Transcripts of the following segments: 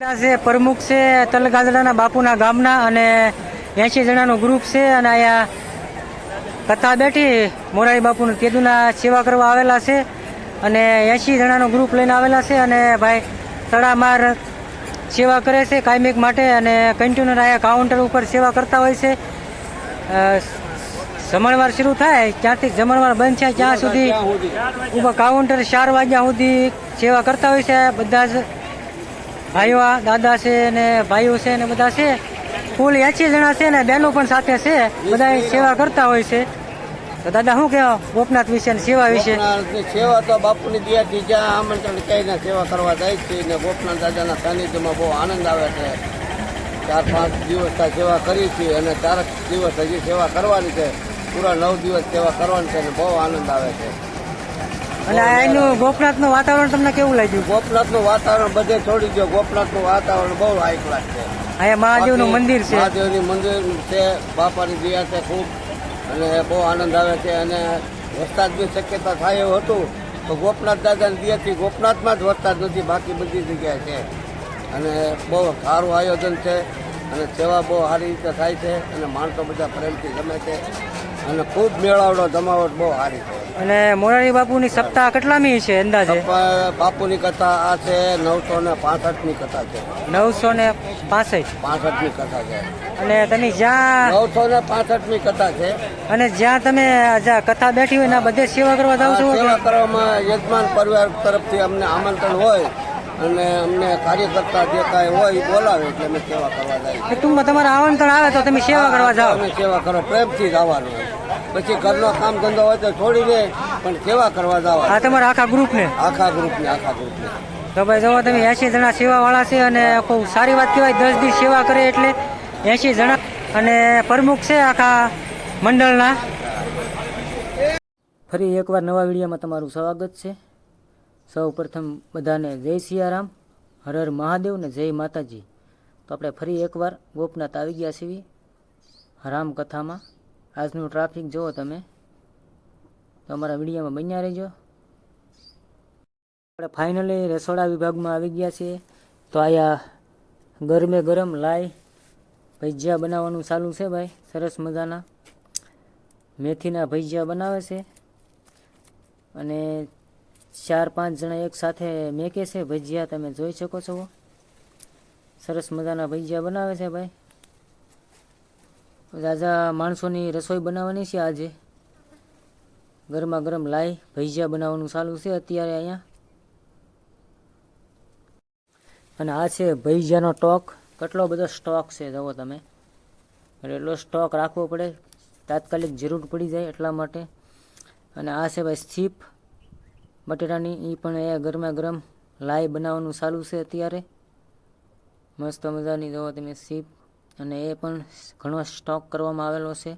છે પ્રમુખ છે તલગાદડાના બાપુના ગામના અને એંશી જણાનું ગ્રુપ છે અને અહીંયા કથા બેઠી મોરારી બાપુનું કેદુના સેવા કરવા આવેલા છે અને એંશી જણાનું ગ્રુપ લઈને આવેલા છે અને ભાઈ તડામાર સેવા કરે છે કાયમિક માટે અને કન્ટિન્યુઅર અહીંયા કાઉન્ટર ઉપર સેવા કરતા હોય છે. જમણવાર શરૂ થાય ત્યાંથી જમણવાર બંધ થાય ત્યાં સુધી ઉપર કાઉન્ટર ચાર વાગ્યા સુધી સેવા કરતા હોય છે બધા જ. ભાઈઓ દાદા છે ને ભાઈઓ છે ને બધા છે. કુલ એસી જણા છે ને બહેનો પણ સાથે છે. બધા સેવા કરતા હોય છે. તો દાદા, શું કહેવા ગોપનાથ વિશે સેવા વિશે? સેવા તો બાપુની દયાથી જ્યાં આમંત્રણ કહીને સેવા કરવા જાય છે ને ગોપનાથ દાદાના સાનિધ્યમાં બહુ આનંદ આવે છે. ચાર પાંચ દિવસ ત્યાં સેવા કરી છે અને ચાર દિવસ હજી સેવા કરવાની છે. પૂરા નવ દિવસ સેવા કરવાની છે અને બહુ આનંદ આવે છે. અને અહીંનું ગોપનાથનું વાતાવરણ તમને કેવું લાગ્યું? ગોપનાથનું વાતાવરણ બધે છોડી દો ગોપનાથનું વાતાવરણ બહુ હાઈ ક્લાસ છે અહીંયા મહાદેવનું મંદિર છે. મહાદેવની મંદિર છે. બાપાની દયા છે ખૂબ. અને બહુ આનંદ આવે છે. અને વરસાદની શક્યતા થાય એવું હતું. તો ગોપનાથ દાદાની દયાથી ગોપનાથમાં જ વરસાદ નથી. બાકી બધી જગ્યાએ છે. અને બહુ સારું આયોજન છે. અને સેવા બહુ સારી રીતે થાય છે. અને માણસો બધા પ્રેમથી જમે છે. અને ખૂબ મેળાવડો જમાવટ બહુ સારી છે. અને મોરારી બાપુની સપ્તાહ કેટલામી છે અંદાજે? બાપુની કથા આ છે નવસો ને પાસઠની કથા છે. નવસો ને પાસઠ? ની કથા છે. અને તમે જ્યાં નવસો ને પાસઠની કથા છે. અને જ્યાં તમે જ્યાં કથા બેઠી હોય ને બધે સેવા કરવા જાવ છો સેવા કરવામાં યજમાન પરિવાર તરફથી અમને આમંત્રણ હોય અને અમને કાર્યકર્તા જે કાંઈ હોય બોલાવે એટલે અમે સેવા કરવા જાય. ટૂંકમાં તમારે આમંત્રણ આવે તો તમે સેવા કરવા જાઓ. અમે સેવા કરો પ્રેમથી જ આવવાનું. પછી ઘરનો કામ ધંધો હોય તો છોડી દે પણ સેવા કરવા આ તમારા આખા ગ્રુપને? આખા ગ્રુપને આખા ગ્રુપને. તો ભાઈ જો તમે એસી જણા સેવા વાળા છે અને ખૂબ સારી વાત કહેવાય દસ દિવસ સેવા કરે એટલે એસી જણા અને પ્રમુખ છે આખા મંડળના. ફરી એકવાર નવા વિડીયોમાં તમારું સ્વાગત છે. સૌ પ્રથમ બધાને જય સિયારામ હર હર મહાદેવ ને જય માતાજી. તો આપણે ફરી એકવાર ગોપનાથ આવી ગયા છીએ રામકથામાં આજનું ટ્રાફિક જુઓ તમે. તો અમારા વિડીયોમાં બન્યા રહેજો. આપણે ફાઇનલી રસોડા વિભાગમાં આવી ગયા છીએ. તો અહીંયા ગરમે ગરમ લાઈ ભજીયા બનાવવાનું ચાલુ છે ભાઈ, સરસ મજાના. મેથીના ભજીયા બનાવે છે. અને ચાર પાંચ જણા એક સાથે મેકે છે ભજીયા, તમે જોઈ શકો છો. સરસ મજાના ભજીયા બનાવે છે ભાઈ. રાજા માણસોની રસોઈ બનાવવાની છે આજે. ગરમા ગરમ લાઈ, ભજીયા બનાવવાનું ચાલુ છે અત્યારે અહીંયા. અને આ છે ભજીયાનો સ્ટોક. કેટલો બધો સ્ટોક છે જુઓ તમે. એટલો સ્ટોક રાખવો પડે. તાત્કાલિક જરૂર પડી જાય એટલા માટે. અને આ છે ભાઈ સીપ બટેટાની એ પણ એ ગરમા ગરમ લાઈ બનાવવાનું ચાલુ છે અત્યારે. મસ્ત મજાની જુઓ તમે સીપ અને એ પણ ઘણો સ્ટોક કરવામાં આવેલો છે.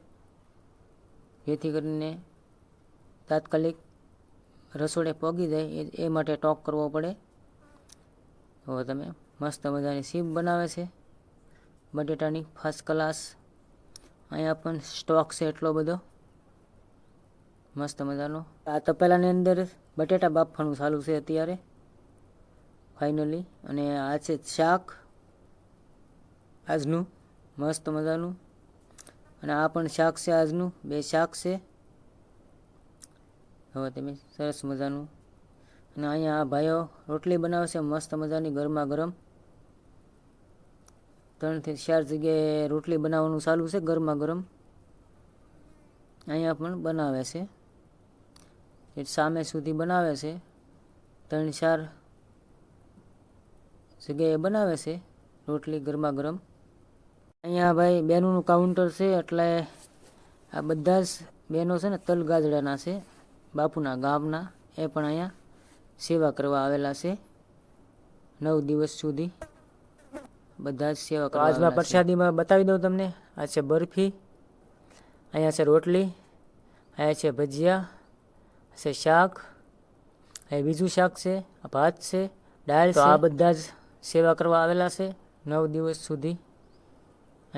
જેથી કરીને તાત્કાલિક રસોડે પગી જાય એ માટે ટોક કરવો પડે. તો તમે મસ્ત મજાની સીપ બનાવે છે. બટેટાની ફર્સ્ટ ક્લાસ અહીંયા પણ સ્ટોક છે એટલો બધો. મસ્ત મજાનો. આ તપેલાની અંદર બટેટા બાફવાનું ચાલુ છે અત્યારે. ફાઇનલી અને આ છે શાક. આજનું મસ્ત મજાનું. અને આ પણ શાક છે આજનું. બે શાક છે. હવે તમે સરસ મજાનું. અને અહીંયા આ ભાઈઓ રોટલી બનાવે છે મસ્ત મજાની ગરમા ગરમ. ત્રણથી ચાર જગ્યાએ રોટલી બનાવવાનું ચાલુ છે ગરમા ગરમ. અહીંયા પણ બનાવે છે. એ સામે સુધી બનાવે છે. ત્રણ ચાર જગ્યાએ બનાવે છે રોટલી ગરમા ગરમ. અહીંયા ભાઈ બહેનોનું કાઉન્ટર છે એટલે આ બધા જ બહેનો છે ને તલગાજડાના છે બાપુના ગામના. એ પણ અહીંયા સેવા કરવા આવેલા છે નવ દિવસ સુધી બધા જ સેવા કરવા આજના પ્રસાદીમાં બતાવી દઉં તમને. આ છે બરફી અહીંયા છે રોટલી અહીંયા છે ભજીયા છે શાક અહીં બીજું શાક છે આ ભાત છે દાળ આ બધા જ સેવા કરવા આવેલા છે નવ દિવસ સુધી.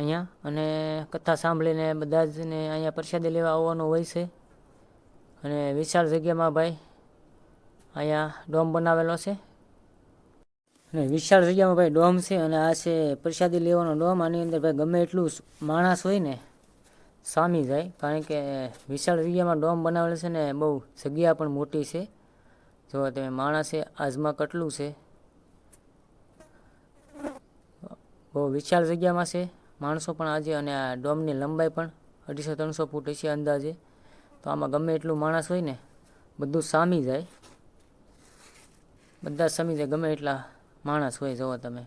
અહીંયા અને કથા સાંભળીને બધા જ ને અહીંયા પ્રસાદી લેવા આવવાનું હોય છે. અને વિશાળ જગ્યામાં ભાઈ અહીંયા ડોમ બનાવેલો છે. અને વિશાળ જગ્યામાં ભાઈ ડોમ છે અને આ છે પ્રસાદી લેવાનો ડોમ. આની અંદર ભાઈ ગમે એટલું માણસ હોય ને સામી જાય, કારણ કે વિશાળ જગ્યામાં ડોમ બનાવેલો છે ને બહુ જગ્યા પણ મોટી છે. જો તમે માણસે આજમાં કેટલું છે? બહુ વિશાળ જગ્યામાં છે. માણસો પણ આજે અને આ ડોમની લંબાઈ પણ અઢીસો ત્રણસો ફૂટ છે અંદાજે. તો આમાં ગમે એટલું માણસ હોય ને, બધું સામી જાય. બધા સમી જાય, ગમે એટલા માણસ હોય, જુઓ તમે.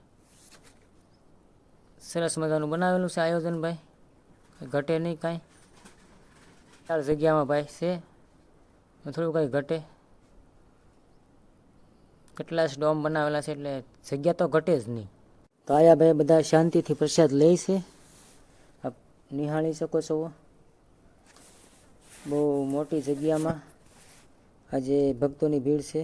સરસ મજાનું બનાવેલું છે આયોજન ભાઈ. ઘટે નહીં કાંઈ. ચાર જગ્યામાં ભાઈ છે. થોડું કંઈ ઘટે. કેટલા જ ડોમ બનાવેલા છે એટલે જગ્યા તો ઘટે જ નહીં. તો આયા ભાઈ બધા શાંતિથી પ્રસાદ લે છે. આપ નિહાળી શકો છો. બહુ મોટી જગ્યામાં આજે ભક્તોની ભીડ છે.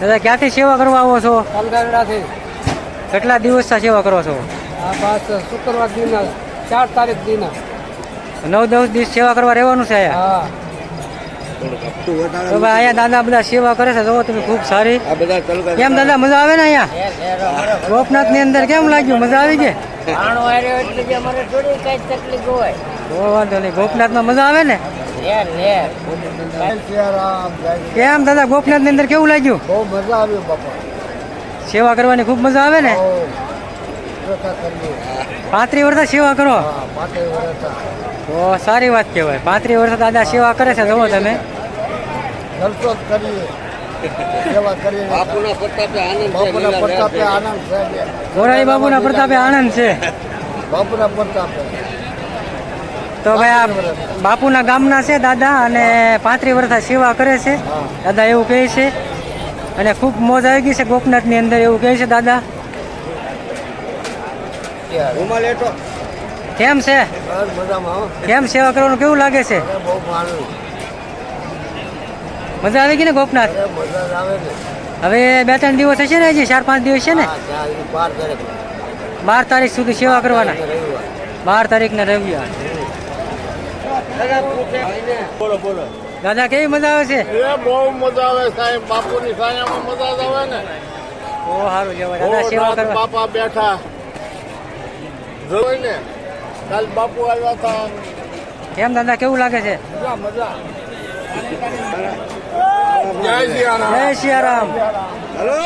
દાદા ક્યાંથી સેવા કરવા આવો છો? કેટલા દિવસથી સેવા કરો છો? આ બસ શુક્રવાર દિના ચાર તારીખ દિના. નવ દસ દિવસ સેવા કરવા રહેવાનું છે અહીંયા. તો ભાઈ અહીંયા દાદા બધા સેવા કરે છે જો તમે ખૂબ સારી. આ બધા તલગા કેમ દાદા મજા આવે ને અહીંયા? ગોપનાથની અંદર કેમ લાગ્યું? મજા આવી ગઈ? આણો આવ્યો એટલે જે અમારે થોડી કઈ તકલીફ હોય. બહુ વાંધો નહીં. ગોપનાથમાં મજા આવે ને? કેમ દાદા ગોપનાથની અંદર કેવું લાગ્યું? બહુ મજા આવી બાપા. સેવા કરવાની ખૂબ મજા આવે ને? પાંત્રીસ વર્ષ સેવા કરો? તો સારી વાત કહેવાય. પાંત્રીસ વર્ષ દાદા સેવા કરે છે જુઓ તમે. કરીએ. બાપુના પ્રતાપે આનંદ છે, બાપુના પ્રતાપે રહેશે. આનંદ છે. ગોરાઈ બાબુના પ્રતાપે આનંદ છે. બાપુના પ્રતાપે. તો ભાઈ આ બાપુના ગામના છે દાદા અને પાંત્રીસ વર્ષ સેવા કરે છે. દાદા એવું કહે છે. અને ખૂબ મોજ આવી ગઈ છે ગોપનાથની અંદર એવું કહે છે દાદા. રૂમાલ. કેમ છે? બસ મજામાં હો. કેમ સેવા કરવાનું કેવું લાગે છે? મજા આવે કે ને ગોપનાથ? ને. હવે બે ત્રણ દિવસ હશે ને હજી? ચાર પાંચ દિવસ છે ને? બાર તારીખ. સુધી સેવા કરવાના. બાર તારીખ તારીખના રવિવાર. બોલો બોલો. દાદા કેવી મજા આવે છે? એ બહુ મજા આવે સાહેબ. બાપુની સાયામાં મજા આવે ને. બહુ સારું કહેવાય. દાદા સેવા કરવા. બાપા બેઠા. જોઈ ને? કાલ બાપુ આવ્યા હતા કેમ દાદા કેવું લાગે છે? મજા મજા. જય સિયારામ. જય સિયારામ. હલો.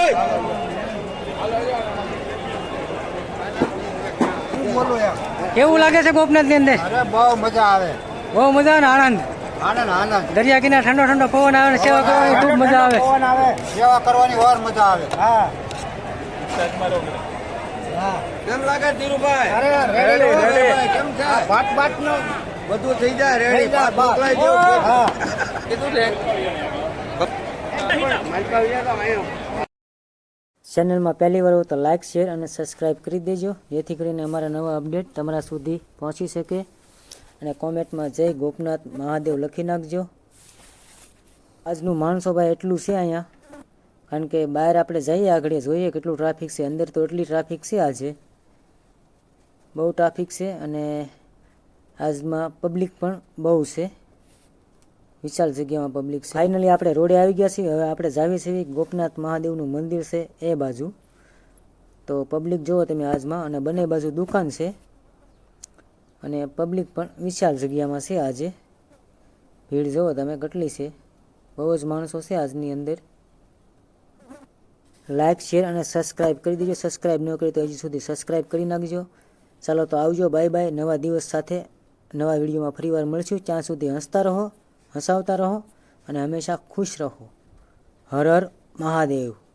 કેવું લાગે છે ગોપનાથની અંદર બહુ મજા આવે. બહુ મજા આવે આનંદ? આનંદ આનંદ. દરિયા કિનારે ઠંડો ઠંડો પવન આવે ને સેવા કરવાની ખૂબ મજા આવે. આવે. સેવા કરવાની વાર મજા આવે. હા. કેમ લાગે ધીરુભાઈ? અરે રેડી, રેડી. કેમ છે? ભાત ભાત નો બધું થઈ જાય રેડી ભાત મોકલાઈ દો. હા. કીધું ને. ચેનલમાં પહેલી વાર હો તો લાઇક શેર અને સબસ્ક્રાઇબ કરી દેજો. જેથી કરીને અમારા નવા અપડેટ તમારા સુધી પહોંચી શકે. અને કોમેન્ટમાં જય ગોપનાથ મહાદેવ લખી નાખજો. આજનું માણસો ભાઈ એટલું છે અહીંયા. કારણ કે બહાર આપણે જઈએ આગળ જોઈએ કેટલું ટ્રાફિક છે. અંદર તો એટલી ટ્રાફિક છે આજે. બહુ ટ્રાફિક છે અને આજમાં પબ્લિક પણ બહુ છે. વિશાળ જગ્યામાં પબ્લિક છે. ફાઇનલી આપણે રોડે આવી ગયા છીએ. હવે આપણે જાવી છીએ ગોપનાથ મહાદેવનું મંદિર છે એ બાજુ. તો પબ્લિક જુઓ તમે આજમાં અને બંને બાજુ દુકાન છે. અને પબ્લિક પણ વિશાળ જગ્યામાં છે આજે. ભીડ જુઓ તમે કેટલી છે. બહુ જ માણસો છે આજની અંદર. લાઇક શેર અને સબસ્ક્રાઇબ કરી દેજો. સબસ્ક્રાઇબ ન કરી તો હજી સુધી સબસ્ક્રાઇબ કરી નાખજો. ચાલો તો આવજો. બાય બાય નવા દિવસ સાથે નવા વિડીયોમાં ફરીવાર મળશું. ત્યાં સુધી હસતા રહો, હસાવતા રહો અને હંમેશા ખુશ રહો. હર મહાદેવ.